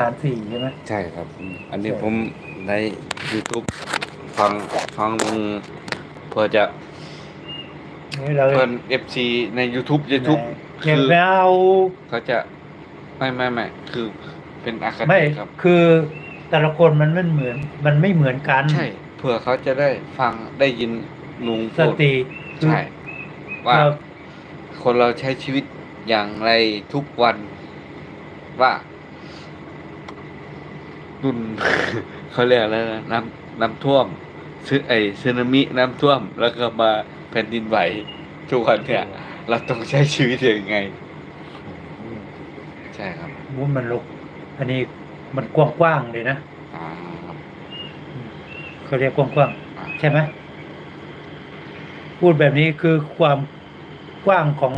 ฐานสี่ใช่ไหมใช่ครับ อันนี้ใช่ผมใน YouTube ฟังฟังลุงเพื่อจะนี่เราเพิ่น FC ใน YouTube YouTube เก็บคือแล้ว เขาจะไม่ไม่ไม่คือเป็นอาคาไม่ติครับ คือแต่ละคนมันไม่เหมือน มันไม่เหมือนกันใช่เผื่อเขาจะได้ฟังได้ยินลุงสพูดติคือใช่ว่า เราคนเราใช้ชีวิตอย่างไรทุกวันว่า รุ่น เขาเรียกอะไรนะน้ำน้ำท่วมซึไอซึนามิน้ำท่วม แล้วก็มาแผ่นดินไหว ทุกวันเนี่ยเราต้องใช้ชีวิตยังไง ใช่ครับมุ้นมันลก อันนี้มันกว้างๆเลยนะอ่าครับเขาเรียกกว้างอ่าๆใช่ไหมพูดแบบนี้คือความกว้างของ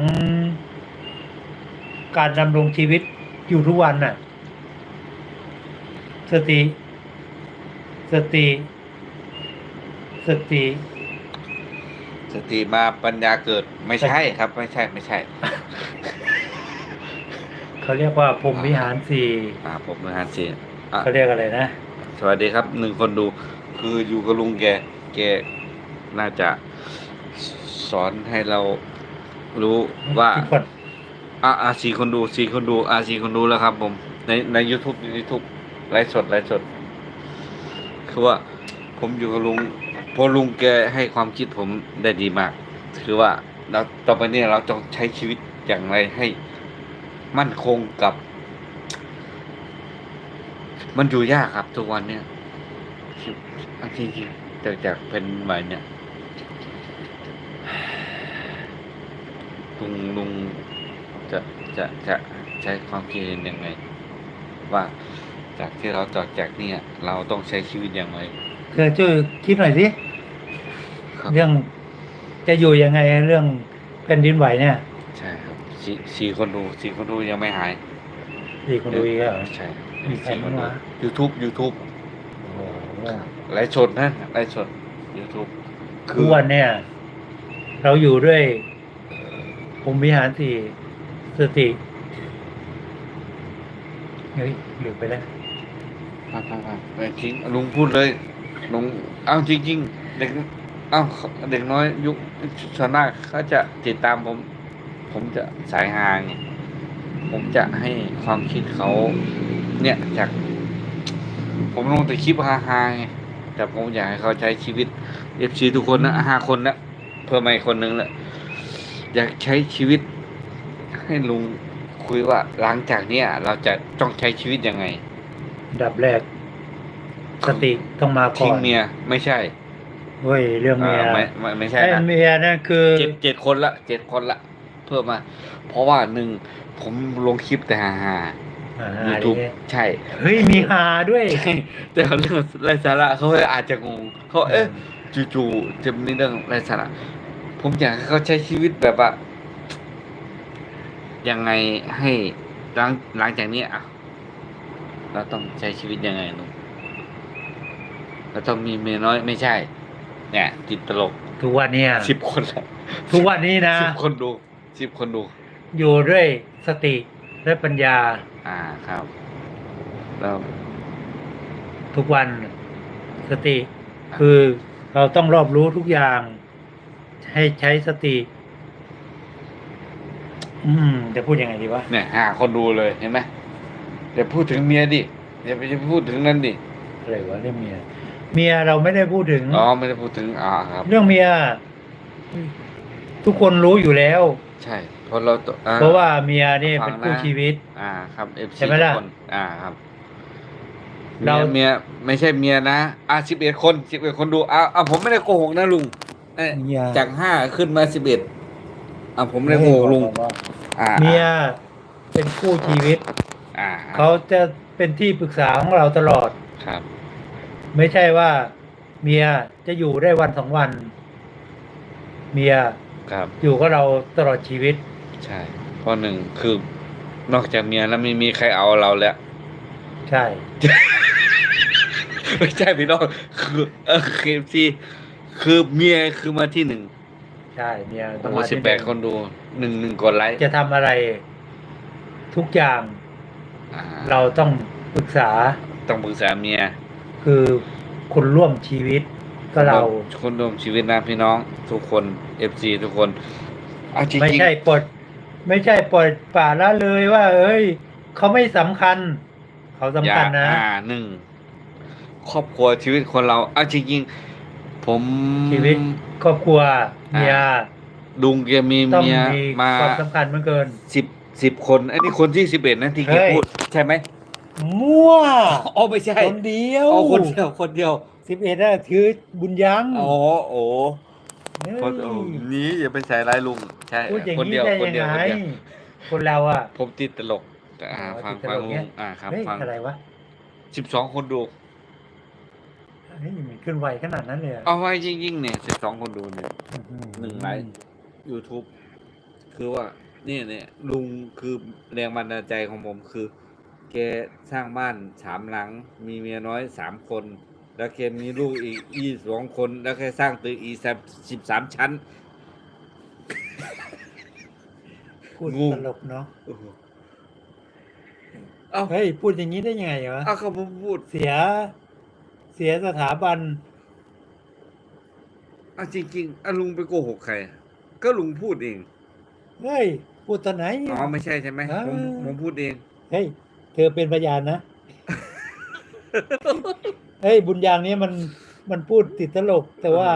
การดำรงชีวิตอยู่ทุกวันน่ะ สติ สติ สติ สติมาปัญญาเกิดไม่ใช่ครับ ไม่ใช่ไม่ใช่ เขาเรียกว่าพรหมวิหารสี่อ่าผมนะฮะเสียอะเขาเรียกอะไรนะสวัสดีครับหนึ่งคนดูคืออยู่กับลุงแก แกน่าจะสอนให้เรารู้ว่า ทุกคน อะอะสี่คนดูสี่คนดูอะสี่คนดูแล้วครับผม ในใน YouTube ใน YouTube ไลฟ์สดไลฟ์สด คือว่าผมอยู่กับลุงเพราะลุงแกให้ความคิดผมได้ดีมาก คือว่าเราต่อไปนี่ยเราต้องใช้ชีวิตอย่างไรให้มั่นคงกับ มันอยู่ยากครับทุกวันเนี่ยจริงจริงๆจากจากเป็นใหม่เนี่ยลุงลุงจะจะจะใช้ความคิดยังไง ว่า จากที่เราจอดจากเนี่ย เราต้องใช้ชีวิตอย่างไรเธอช่วยคิดหน่อยสิครับเรื่องจะอยู่ยังไงเรื่องแผ่นดินไหวเนี่ยใช่ครับสี่สี่คนดูสี่คนดูยังไม่หายสี่คนดูอีกแล้วเหรอ ใช่มีใครสี่คนดูบ้างวะ YouTube YouTube โอ้โหไลฟ์สดนะไลฟ์สด YouTube ทุกวันเนี่ย เราอยู่ด้วยพรหมวิหารสี่สติเฮ้ยหลุดไปแล้ว ไปไปไปไปทิ้งลุงพูดเลยลุงเอาจริง ๆ เด็กเอ้าเด็กน้อยยุคส่วนมากเขาจะติดตามผม ผมจะสายฮาไงผมจะให้ความคิดเขาเนี่ยจาก ผมลงแต่คลิปฮาฮาไงแต่ผมอยากให้เขาใช้ชีวิตเอฟซีทุกคนนะห้าคนนะเพิ่มมาอีกคนนึงแหละอยากใช้ชีวิตให้ลุงคุยว่าหลังจากเนี้ยเราจะต้องใช้ชีวิตยังไง ดับแรก สติต้องมาก่ทิ้องนเมียไม่ใช่เฮ้ยเรื่องเมียอ่าไม่ไม่ไม่ใช่ไอ้นะ เมียนั่นคือเจ็ดเจ็ดคนละเจ็ดคนละ เพิ่มมา เพราะว่าหนึ่งผมลงคลิปแต่ฮาฮาอ่ายูทูบอะไรเงี้ยใช่เฮ้ยมีหาด้วยแต่เรื่องไร้สาระเขาอาจจะงงเขาเอ๊ะจู่ๆจะมีเรื่องไร้สาระผมอยากให้เขาใช้ชีวิตแบบว่ายังไงให้หลังหลังจากเนี้ยอะ เราต้องใช้ชีวิตยังไงลุงเราต้องมีเมียน้อยไม่ใช่ เนี่ย ติดตลกทุกวันเนี่ยสิบคนละทุกวันนี้นะสิบคนดูสิบคนดู อยู่ด้วยสติและปัญญา อ่าครับแล้วทุกวันสติ คือเราต้องรอบรู้ทุกอย่าง ให้ใช้สติ อืม จะพูดยังไงดีวะเนี่ยหาคนดูเลยเห็นไหม เดี๋ยวพูดถึงเมียดิอย่าไปพูดถึงนั่นดิอะไรวะเรื่องเมีย เมียเราไม่ได้พูดถึง อ๋อไม่ได้พูดถึงอ่าครับ เรื่องเมีย ทุกคนรู้อยู่แล้ว ใช่เพราะเราต้องอ่เพราะว่าเมียนี่ฟัเป็งนนะคู่ชีวิต อ่า ครับเอฟใช่ซีไหมทุล่ะกคนอ่าครับเราเมียเมียไม่ใช่เมียนะอ่าสิบเอ็ดคนสิบเอ็ดคนดูอ่าอ่าผมไม่ได้โกหกนะลุงเอ้ยเมียจากห้าขึ้นมาสิบเอ็ดอ่าผมไม่ได้โกหกลุง อ่าเมียเป็นคู่ชีวิต อ่าเขาจะเป็นที่ปรึกษาของเราตลอด ครับ ไม่ใช่ว่า เมียจะอยู่ได้วันสองวัน เมียครับ อยู่กับเราตลอดชีวิต ใช่เพราะหนึ่งคือนอกจากเมียแล้วไม่มีใครเอาเราแล้ว ใช่ ไม่ใช่พี่น้องคือเออเคฟซีคือเมียคือมาที่หนึ่งใช่เมียโอ้โหมาสิบที่แปดหงคนดูหนึ่งหนึ่งกดไลค์จะทำอะไรทุกอย่าง อ่าเราต้องปรึกษาต้องปรึกษาเมียคือคนร่วมชีวิตก็เราคนร่วมชีวิตนะพี่น้องทุกคนเอฟซีทุกคนเอาจริงๆไม่ใช่ปลด ไม่ใช่ปลดป่าละเลยว่า เอ้ย เขาไม่สำคัญ เขาสำคัญนะอย่าอ่าหนึ่งครอบครัวชีวิตคนเราเอาจริงๆผม ชีวิตครอบครัวเมียลุงแกมีต้องเมียมีมาความสำคัญเหมือนเกิน สิบ สิบคนอันนี้คนที่สิบเอ็ดนะที่แกเฮ้ยพูดใช่ไหมมั่วอ๋อไม่ใช่คนเดียวอ๋อคนเดียวคนเดียวสิบเอ็ดน่ะถือบุญยังอ๋อโอ้เฮ้ยคนโอ้นี้อย่าไปใส่ร้ายลุงใช่พูดอย่างคนนี้เดียวได้คนยังเดียวไงคนเดียวคนเราอะผมติดตลกแต่อ่าอ๋อฟังติดตฟังลกลุเนี่งยอ่าครับเฮ้ยฟังอะไรวะสิบสองคนดูเฮ้ยมันขึ้นไวขนาดนั้นเลยเหรอเอาไว้ยิ่งๆเนี่ยสิบสองคนดูเนี่ยอื้ออหนึ่งไลค์ YouTube คือว่า เนี่ยเนี่ยลุงคือแรงบันดาลใจของผมคือ แกสร้างบ้านสามหลัง มีเมียน้อยสามคน แล้วแกมีลูกอีกอีสองคน แล้วแกสร้างตึกอีสสิบสามชั้น พูดงง ตลกเนาะโอ้โหเอาเฮ้ยพูดอย่างนี้ได้ยังไงวะเอาเขาผมพูดเสีย เสียสถาบัน เอาจริงๆเอาลุงไปโกหกใคร ก็ลุงพูดเอง เฮ้ย พูดตอนไหน อ๋อไม่ใช่ใช่ไหมอ่าผมผมพูดเอง เฮ้ย เธอเป็นพยานนะ เฮ้ย บุญยางนี้มันมันพูดติดตลก แต่ว่า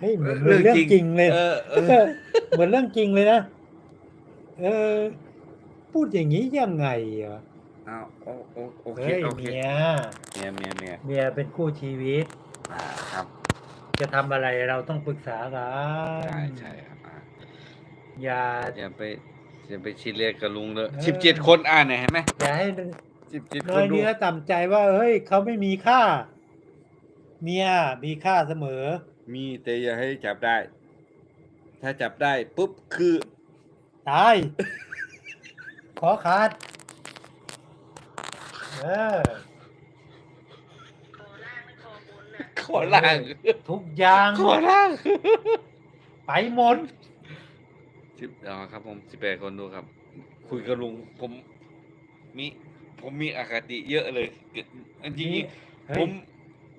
เฮ้ยเหมือนเหมือนเรื่องจริงเลย เออเอเอออ เหมือนเรื่องจริงเลยนะ เออ พูดอย่างนี้ยังไงอะเอาโอโอโอเคเฮ้ยโอเคเมียเมียเมียเมียเมียเป็นคู่ชีวิต อ่าครับจะทำอะไรเราต้องปรึกษากันใช่ใช่ครับอ่าอย่าอย่าไป อย่าไปชิดเรียกกับลุงเลยเออสิบเจ็ดคนอ่านเนี่ยเห็นไหมอย่าให้สิบเจ็ดน้คอนยดูเนื้อต่ำใจว่าเฮ้ยเขาไม่มีค่า เมียมีค่าเสมอ มีแต่อย่าให้จับได้ ถ้าจับได้ปุ๊บคือ ตาย ขอขาด เออ ขอล่าง ทุกอย่าง ขอล่าง ไปหมด สิบอ๋อครับผมสิบแปดคนดูครับ คุยกับลุงผมมีผมมีอคติเยอะเลยจริงนี่ๆเฮ้ผยม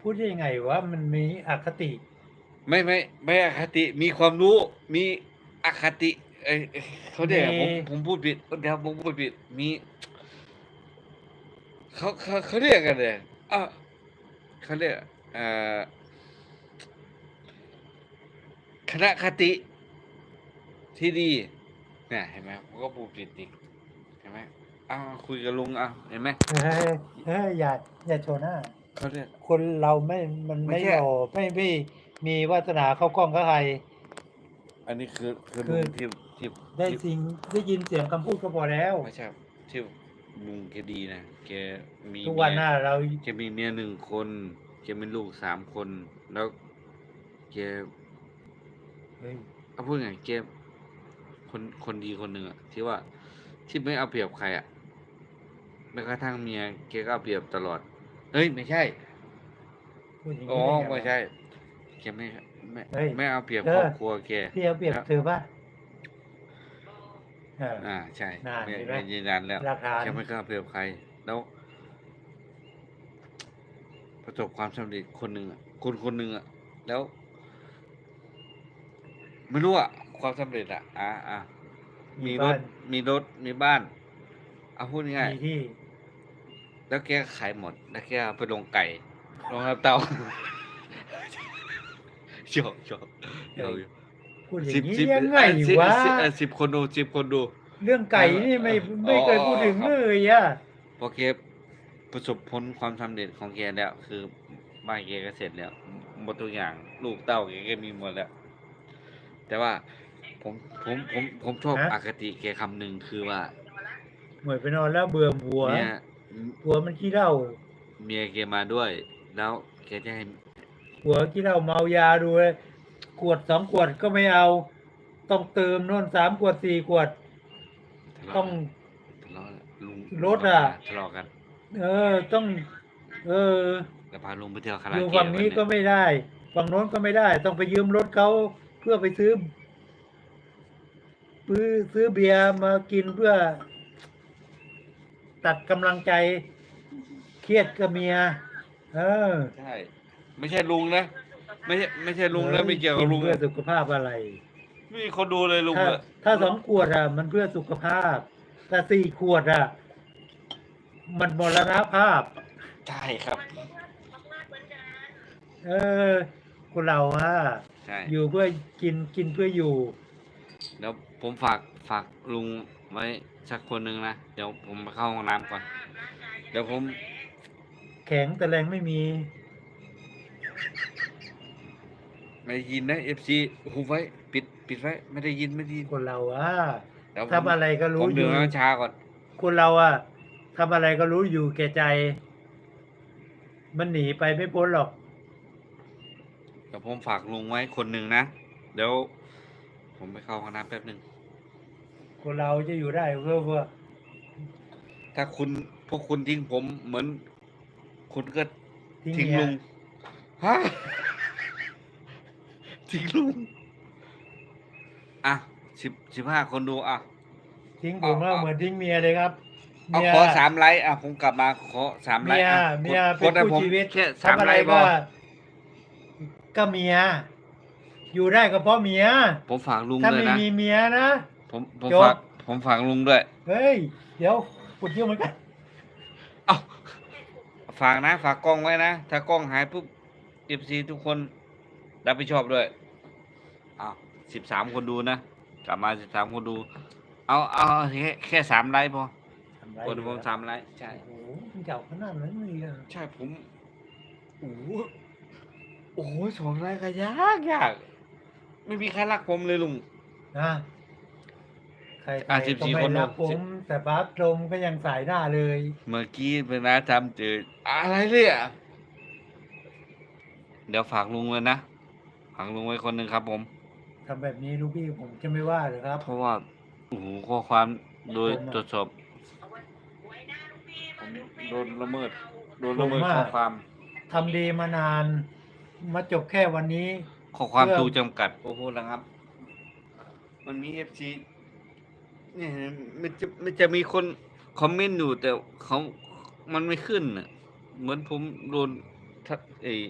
พูดได้ยังไงว่ามันมีอคติ ไม่ไม่ไม่อคติมีความรู้มีอคติเอ้ยเอ้ยเขาเรียกอะไรผมมี ผมพูดผิดเดี๋ยวผมพูดผิดมีเขาเขาเขาเรียกกันเลยอะเขาเรียกเอ่อคณะคติ ที่ดีเนี่ยเห็นไหมผมก็พูดผิดอีกเห็นไหมอ้าวคุยกับลุงอ้าวเห็นไหมเฮ้ยเฮ้ยอย่าอย่าโชว์หน้าเขาเรียก คนเราไม่มันไม่ไม่ใช่หล่อไม่ไม่มีวาสนาเข้ากล้องกับใคร อันนี้คือคือคือลุงที่ที่ได้ที่สิ่งได้ยินเสียงคำพูดก็พอแล้ว ไม่ใช่ที่ลุงแกดีนะแกมีทุกวันหเมีน้าย เราแกมีเมียหนึ่งคนแกมีลูกสามคน แล้วแกเฮ้ยเอาพูดไงแก คนคนดีคนหนึ่งอะที่ว่าที่ไม่เอาเปรียบใครอะแม้กระทั่งเมียแกก็เอาเปรียบตลอดเอ้ยไม่ใช่พูดอย่างอ๋อนี้ด้งไม่วะใช่แกไม่ไม่เฮ้ยไม่เอาเปรียบเออ ครอบครัวแกพี่เอาเปรียบครับเธอป่ะเออ อ่าใช่น่าแม่เห็นไหมแม่ยืนยันแล้ว หลักฐาน แกไม่กล้าเปรียบใคร แล้ว ประสบความสำเร็จคนหนึ่งอะคนคนหนึ่งอะแล้ว ไม่รู้อะ ความสำเร็จอะอะอะมีรถ มีรถ มีบ้าน เอาพูดง่ายมีที่ๆแล้วแกขายหมด แล้วแกเอาไปลงไก่ลงน้ำเตาชอบชอบเดี๋ยวพูดอย่าสิบงนี้สิบยังไงเอ่อสิบวะสิบเอ่อสิบคนดูสิบคนดู เรื่องไก่นี่ไม่ไม่เคยพูดถึงเลยอะพอแกประสบผลความสำเร็จของแกแล้ว คือบ้านแกก็เสร็จแล้วหมดทุกอย่าง ลูกเต้าแกก็มีหมดแล้ว แต่ว่า ผมผมผมผมชอบฮะ อคติแกคำหนึ่งคือว่าเหมือนไปนอนแล้วเบื่อบัวเมียบัวมันขี้เหล้าเมียแกมาด้วย แล้วแกจะให้บัวขี้เหล้าเมายาดูเลยขวดสองขวดก็ไม่เอา ต้องเติมโน่นสามขวดสี่ขวด ทะเลาะต้อง ทะเลาะลุงรถอะ ทะเลาะกันเออต้อง เออจะพาลุงไปเที่ยวคาราอโอยู่เกะฝั่งนี้ก็วัไม่ได้ ฝั่งโน้นก็ไม่ได้ ต้องไปยืมรถเขาเพื่อไปซื้อ ซื้อซื้อเบียร์มากินเพื่อ ตัดกำลังใจ เครียดกับเมีย เออใช่ ไม่ใช่ลุงนะ ไม่ใช่ไม่ใช่ลุงนะไม่เกี่ยวกับลุงเพื่อนะสุขภาพอะไร ไม่มีคนดูเลยลุงถ้าอะถ้าสองขวดอะ มันเพื่อสุขภาพถ้าสี่ขวดอะ มันมรณภาพ ใช่ครับ เออ คนเราอะ ใช่อยู่เพื่อกินกินเพื่ออยู่ เดี๋ยวผมฝากฝากลุงไว้สักคนหนึ่งนะ เดี๋ยวผมไปเข้าห้องน้ำก่อน เดี๋ยวผมแข็งแต่แรงไม่มีไม่ได้ยินนะเอฟซีหูไว้ ปิดปิดไว้ ไม่ได้ยินไม่ได้ยินคนเราอะเดี๋ยวผมทำอะไรก็ผรู้มอดื่ยู่มน้ำชาก่อน คนเราอะทำอะไรก็รู้อยู่แก่ใจ มันหนีไปไม่พ้นหรอก เดี๋ยวผมฝากลุงไว้คนหนึ่งนะ เดี๋ยว ผมไปเข้าห้องน้ำแป๊บหนึ่ง คนเราจะอยู่ได้เพื่อเพื่อถ้าคุณพวกคุณทิ้งผมเหมือน คุณก็ทิ้งทิ้งเมียลุงฮะทิ้งลุง อะสิบสิบห้าคนดูอะ ทิ้งผมเอาแล้วเอาเหมือนทิ้งเมียเลยครับเอาเมียขอสามไลค์อะผมกลับมาขอสามไลเมีค์ยอะเมียกเป็ดนให้ผผู้มชีวิตแค่สามทำอะไลไรค์พก็อก็เมีย อยู่ได้ก็เพราะเมีย ผมฝากลุงถ้าด้วยไม่นะ มีเมียนะ ผมผมจบ ฝากผมฝากลุงด้วย เฮ้ย เดี๋ยวปวดเยี่ยวเหมือนกัน เอ้าฝากนะ ฝากกล้องไว้นะ ถ้ากล้องหายปุ๊บเอฟซีทุกคนรับผิดชอบด้วยอ้าวสิบสามคนดูนะ กลับมาสิบสามคนดู เอาเอาแค่แค่สามไลค์พอทำไรคนผมสามไลค์ใช่ โอ้โหมันเก่าขนาดนั้นเลยอะใช่ผมโอ้โหโอ้โหสองไลค์ก็ยากยาก ไม่มีใครรักผมเลยลุง นะใครอะๆก็14ไม่คนรักดูผมแต่บัสลมก็ยังสายหน้าเลยเมื่อกี้เป็นนะทำเจออะไรเนี่ยเดี๋ยวฝากลุงเลยนะฝากลุงไว้คนหนึ่งครับผม ทำแบบนี้ลูกพี่ผมจะไม่ว่าเลยครับ เพราะว่าโอ้โหข้อความโดยผมอะตรวจสอบผมโดนละเมิด โดนละเมิดผมว่าข้อความ ทำดีมานาน มาจบแค่วันนี้ ข้อความเพื่อถูกจำกัด โอ้โหแล้วครับ มันมีเอฟซีเนี่ยมันจะมันจะมีคนคอมเมนต์อยู่แต่เขามันไม่ขึ้นน่ะ เหมือนผมโดนทัเออ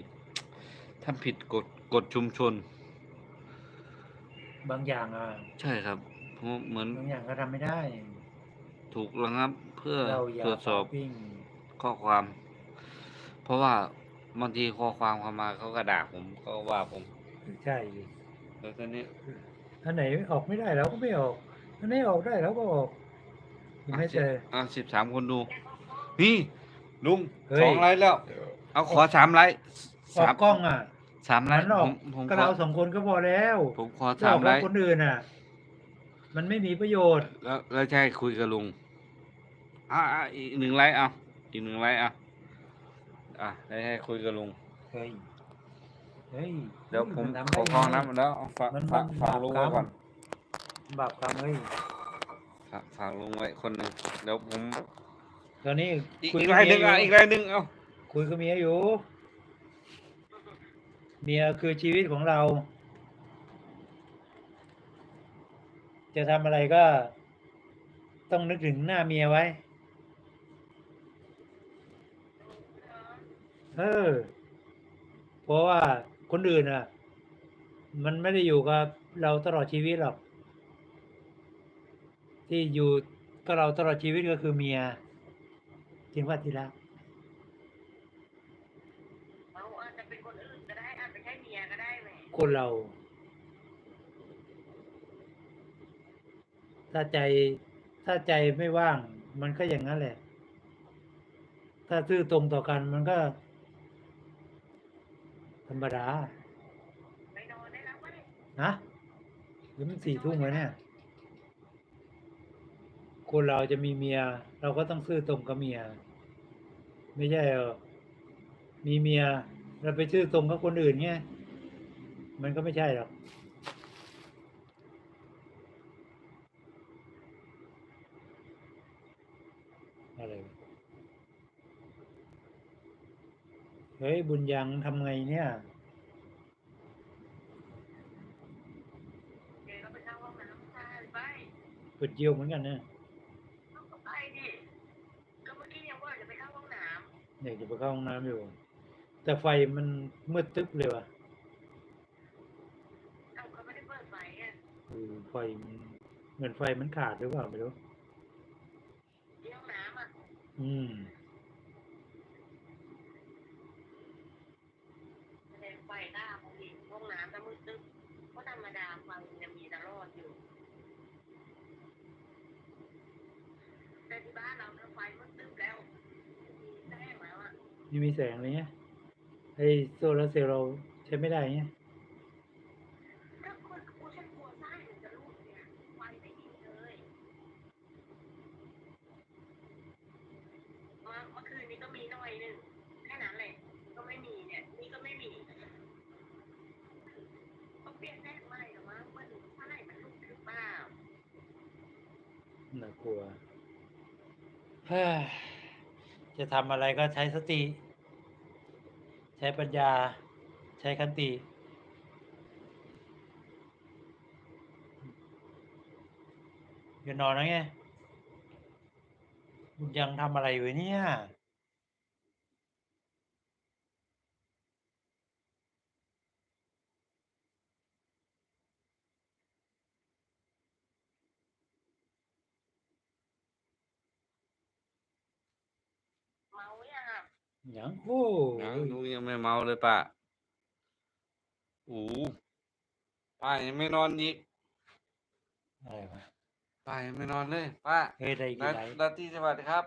ทำผิดกฎกฎชุมชน บางอย่างอะใช่ครับเพราะเหมือนบางอย่างก็ทำไม่ได้ ถูกระงับ เพื่อเราอย่าตรวจสอบวิ่งข้อความ เพราะว่าบางทีข้อความเข้ามาเขาก็ด่าผมเขาก็ว่าผม ใช่แล้วตอนนี้อันไหนออกไม่ได้เราก็ไม่ออกอันไหนออกได้เราก็ออกเห็นไหม่เจอ อะสิบสามคนดู นี่ลุงเฮ้ย สองไลค์แล้ว เอาขอสามไลค์ออกกล้องอะ สามไลมัค์นออผกมผมก็ขอเราสองคนก็พอแล้วผมขอจะสาอมอกไลกับค์คนอื่นอะ มันไม่มีประโยชน์ แล้วแล้วจะให้คุยกับลุงอะอะอีกหนึ่งไลค์เอาอีกหนึ่งไลค์เอาอะได้ให้คุยกับลุง เฮ้ย เฮ้ยเดี๋ยวผมนทำขอได้ฟังไน้ำแล้วเอาฝากมันฝากมันฝากลุงไว้บาปกรรมก่อนบาปกรรมเฮ้ยฝากฝากลุงไว้คนหนึ่งเดี๋ยวผมตอนนี้อีกคุยอีกกับไลน์หเมีนึ่ยงอยู่อะอีกไลน์หนึ่งเอาคุยกับเมียอยู่ เมียคือชีวิตของเรา จะทำอะไรก็ ต้องนึกถึงหน้าเมียไว้ เออเพราะว่า คนอื่นอะ มันไม่ได้อยู่กับเราตลอดชีวิตหรอก ที่อยู่กับเราตลอดชีวิตก็คือเมียจริงว่าทีละเราอาจจะเป็นคนอื่นก็ได้อาจจะใช่เมียก็ได้แหมคนเรา ถ้าใจถ้าใจไม่ว่าง มันก็อย่างนั้นแหละ ถ้าซื่อตรงต่อกันมันก็ธ รรมดาไปนอนได้แล้วเว้ยนะหรือมันสี่ทุ่มแล้วเนี่ย คนเราจะมีเมีย เราก็ต้องซื่อตรงกับเมีย ไม่ใช่เออมีเมียเราไปซื่อตรงกับคนอื่นเงี้ยมันก็ไม่ใช่หรอก อะไรวะ เฮ้ย บุญยังทำไงเนี่ยเดี๋ยวเราไปเข้าห้องน้ำใช่ไปปวดเยี่ยวเหมือนกันนะต้องไปดิก็เมื่อกี้ยังว่าจะไปเข้าห้องน้อยากจะไปเข้าห้องน้ำอยู่ แต่ไฟมันมืดตึ๊บเลยว่ะเอาเขาไม่ได้เปิดไฟอะเออไฟมันเหมือนไฟมันขาดหรือเปล่าไม่รู้ที่ห้องน้ำอะอืม แสดงไฟหน้าของอีกห้องน้ำก็มืดตึ๊บเพราะธรรมดาไฟจะมีตลอดอยู่ แต่ที่ บ้านเราเนี่ยไฟมันตึบแล้วมีแสงแล้วอะนี่มีแสงเลยเนี่ยไอโซลาร์เซลล์เราใช้ไม่ได้เนี่ย ก็คนกูฉันกลัวไส้มันจะรูดเนี่ยไฟไม่มีเลยเมื่อเมื่อคืนนี้ก็มีหน่อยหนึงแค่นั้นแหละก็ไม่มีเนี่ย นี่ก็ไม่มีต้องเปลี่ยนแสงใหม่หรือว่ามันไส้มันรูดหรือเปล่า น่ากลัวเฮ้ยจะ ทำอะไรก็ใช้สติ ใช้ปัญญา ใช้คันติอย่านอนนะไงมึงยังทำอะไรอยู่เนี่ย เมายังอะ ยังโอ้ยังลุงยังไม่เมาเลยป้าโอ้ป้ายังไม่นอนอีกอะไรวะป้ายังไม่นอนเลยป้าเฮ้ยได้กี่นาไลค์นาทีสวัสดีครับ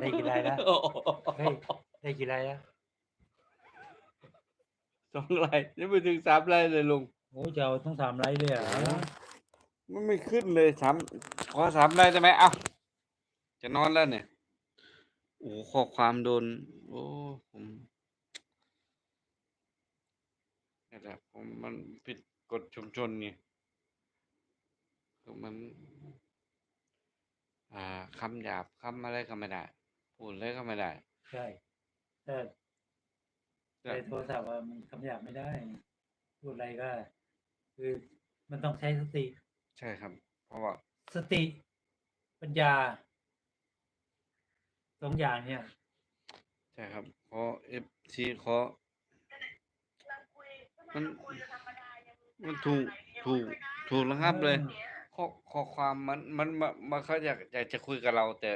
ได้กี่ไลค์แล้วโอ้โหเฮ้ยได้กี่ไลค์แล้วสองไลน์ยังไม่ถึงสามไลน์เลยลุงโอ้จะเอาต้องสามไลค์เลยเหรอมันไม่ขึ้นเลยสามขอสามไลน์ได้ไหมเอ้าจะนอนแล้วเนี่ย โอ้ข้อความโดน โอ้ผมนี่แหละผมมันผิดกฎชุมชนไงคือมัน อ่าคำหยาบคำอะไรก็ไม่ได้พูดอะไรก็ไม่ได้ใช่แต่ในโทรศัพท์ว่ามันคำหยาบไม่ได้ พูดอะไรก็ คือมันต้องใช้สติ ใช่ครับ เพราะว่าสติ ปัญญา สองอย่างเนี่ย ใช่ครับขอเอฟซีขอเราคุยมันคุยธรรมดายังมันถูกถูกถูกระงับเลยเนี่ยข้อข้อความมันมันมันมันเขาอยากอยากจะคุยกับเรา แต่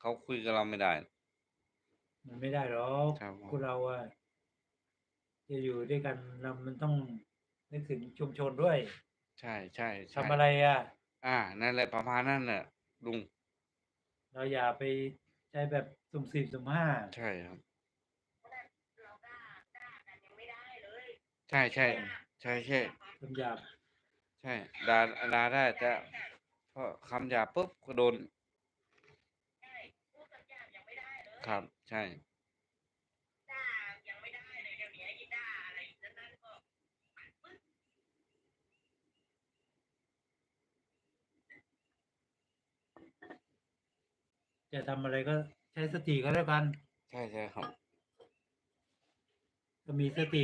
เขาคุยกับเราไม่ได้ มันไม่ได้หรอกครับผมคนเราอะจะอยู่ด้วยกันเรามันต้องนึกถึงชุมชนด้วยใช่ใช่ใช่ทำอะไรอะ อ่านั่นแหละประมาณนั่นแหละลุงเราอย่าไป ใช้แบบสุ่มสี่สุ่มห้าใช่ครับเราด่าด่ากันยังไม่ได้เลยใช่ใช่ใช่ใช่คำหยาบใช่ด่าด่าได้แต่พอคำหยาบปุ๊บก็โดนใช่พูดกับยากยังไม่ได้เลยครับ ใช่ ด่ายังไม่ได้เลยเดี๋ยวนี้ยิ่งด่าอะไรนั่นนั่นก็ปึ๊บ จะทำอะไรก็ใช้สติก็แล้วกัน ใช่ใช่ครับ ก็มีสติ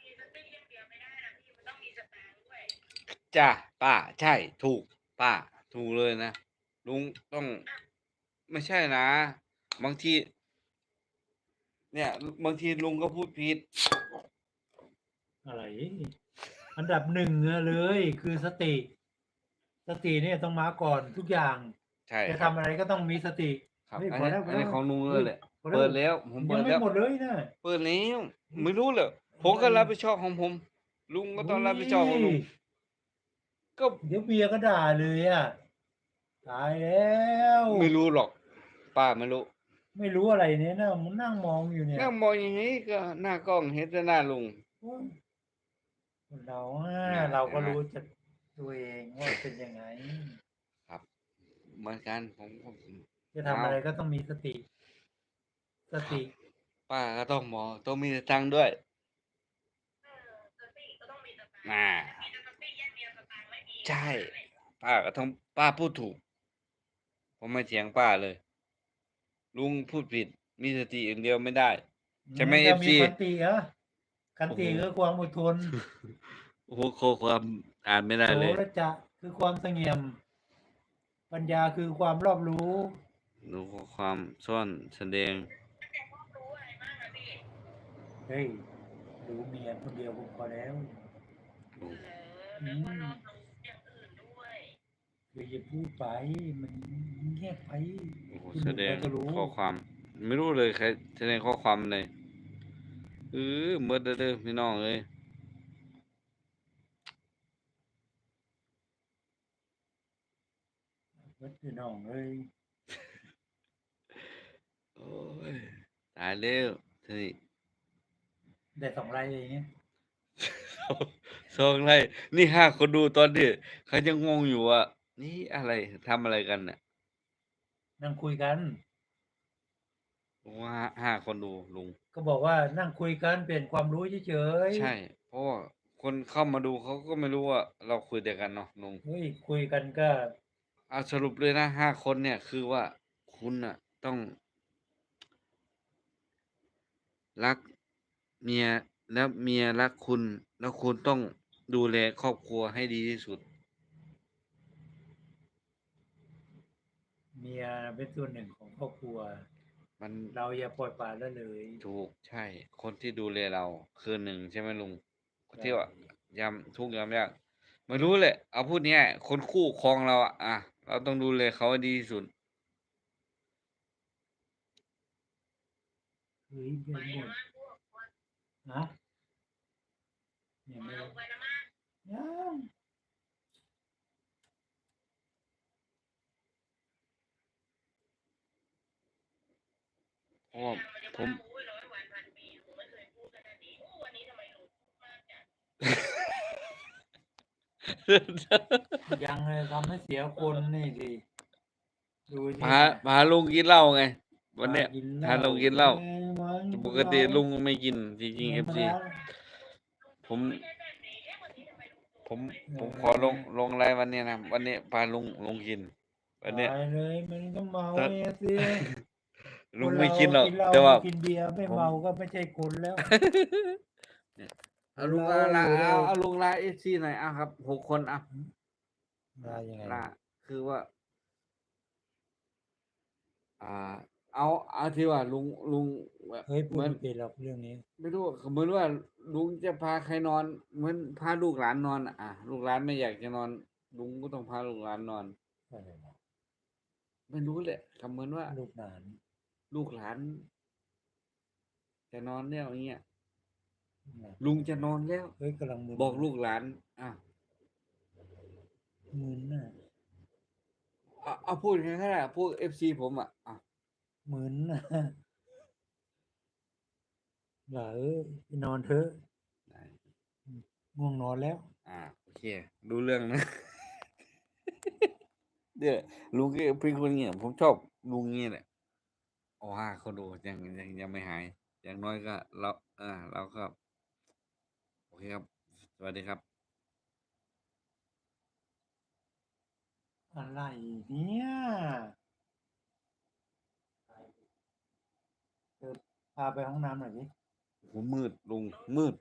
มีสติอย่างเดียวไม่ได้นะพี่มันต้องมีสตางค์ด้วยจ้าป้าใช่ถูก ป้า ถูกเลยนะลุงต้อง ไม่ใช่นะ บางที เนี่ย บางทีลุงก็พูดผิดอะไร อันดับหนึ่งเลยคือสติ สติเนี่ยต้องมาก่อนทุกอย่าง ใช่จะคทำรับอะไรก็ต้องมีสติ ครับเฮ้ยอันพอนี้แล้วพออันนี้แล้วของลุงเฮ้เลยยแหละพอเปิดแล้ว ผมยัเปิงดไม่แล้ว หมดเลยนะ เปิดแล้วไม่รู้เลยผมก็รับผิดชอบของผม ลุงก็ต้องรับผิดชอบของลุงก็เดี๋ยวเบียร์ก็ด่าเลยอะ ตายแล้ว ไม่รู้หรอก ป้าไม่รู้ไม่รู้อะไรเนี่ยนะมันนั่งมองอยู่เนี่ยนั่งมองอย่างนี้ก็หน้ากล้องเห็นแต่หน้าลุง โอ้ยคนเราอะเนี่ยเราก็เห็นไหม รู้จักตัวเองว่าเป็นยังไง เหมือนกันผมก็จะทำอะไรก็ต้องมีสติ สติป้าก็ต้องมองต้องมีสตังค์ด้วยเออสติก็ต้องมีสตางค์น่ามีแต่สติอย่างเดียวสตางค์ไม่มีใช่ ป้าก็ต้องป้าพูดถูก ผมไม่เถียงป้าเลย ลุงพูดผิด มีสติอย่างเดียวไม่ได้ใช่ไหมนจะ FC คันติเหรอคันติโอ้โหคือความอดทนโอ้โหข้อความอ่านไม่ได้โสเลยรจะคือความเสงี่ยม ปัญญาคือความรอบรู้ดูข้อความซ่อนแสดงแต่พวกรู้อะไรมากนะพี่เฮ้ยดูเมียคนเดียวผมพอแล้วลุงเออแล้วก็ลองดูอย่างอื่นด้วยคืออย่าพูดไปมันเงียบไปโอ้โหคุณแสดงก็จะรู้ข้อความ ไม่รู้เลยใครแสดงข้อความเลยเออเมื่อเด้อพี่น้องเอ้ย วัดพี่น้องเอ้ยโอ้ยตายแล้วทีนี้ได้สองไรเองเนี่ยสองไรนี่ห้าคนดูตอนนี้เขายังงงอยู่ว่านี่อะไรทำอะไรกันเนี่ยนั่งคุยกันว่าห้าห้าคนดูลุง ก็บอกว่านั่งคุยกันเปลี่ยนความรู้เฉยๆใช่ เพราะว่าคนเข้ามาดูเขาก็ไม่รู้ว่า เราคุยแต่กันเนาะลุงเฮ้ยคุยกันก็เอาสรุปเลยนะห้าคนเนี่ยคือว่าคุณน่ะต้อง รักเมียแล้วเมียรักคุณ แล้วคุณต้องดูแลครอบครัวให้ดีที่สุด เมียเป็นส่วนหนึ่งของครอบครัว มันเราอย่าปล่อยปละละเลยถูกใช่ คนที่ดูแลเรา คือหนึ่งใช่ไหมลุงใช่ที่ว่ายำทุกข์ยำยากไม่รู้แหละเอาพูดง่ายๆคนคู่ครองเราอะอะ เราต้องดูแลเขาให้ดีที่สุด เฮ้ยเบียไปร์หมนะดมั่งพวกคนนะยังไม่ลงไปนะมั่งยังเพราะว่ามันจะผว่ามโอ้ยร้อยวันพันปีผมไม่เคยพูดขนาดนี้โอ้วันนี้ทำไมรู้มากจัง ยังเลยทำให้เสียคนนี่ดิดูสิพาพาลุงกินเหล้าไง วันเนี้ยกินพาลุงกินเหล้าแม่งมันปกติลุงไม่กินจริงๆเอฟซีแม่งผมไม่ใช่แบบนี้เอ๊ะวันนี้ทำไมรู้ผม ผมขอลงลงไลน์วันเนี้ยนะวันนี้พาลุงลงกิน วันเนี้ยตายเลยมันก็เมาแต่เนี่ยสิลุงคไม่เากินหรอกเหล้แต่ว่ากินเบียร์ไม่ผมเมาก็ไม่ใช่คนแล้ว เอาลุงเราลาลาอยู่เอาได้เอาลุงลาเอฟซีหน่อยอะครับหกคนอะได้ยังไงลาคือว่า อ่า เอาเอาที่ว่าลุงลุงแบบเฮ้ยพูเหดมือนไม่เป็นหรอกเรื่องนี้ ไม่รู้เหมือนว่า ลุงจะพาใครนอน เหมือนพาลูกหลานนอนอะอะ ลูกหลานไม่อยากจะนอน ลุงก็ต้องพาลูกหลานนอนอะไรนะไม่รู้แหละคำเหมือนว่า ลูกหลาน ลูกหลานจะนอนแล้วอย่างเงี้ยนะ ลุงจะนอนแล้ว เฮ้ยกำลังมึนบอกลูกหลานอะมึนน่ะเอาเอาพูดแค่นั้นแหละพวกเอฟซีผมอะอะมึนน่ะอย่าเอ้ยไปนอนเถอะได้ง่วงนอนแล้ว อ่าโอเคดูเรื่องนะ เดี๋ยวลุงก็เป็นคนเงี้ยผมชอบลุงเงี้ยแหละโอ้ห้าเขาดูยังยังยังไม่หาย อย่างน้อยก็เราอ่าเราก็โอ เคครับ สวัสดีครับ อะไรเนี่ยเออพาไปห้องน้ำหน่อยดิโหมืดลุงมืด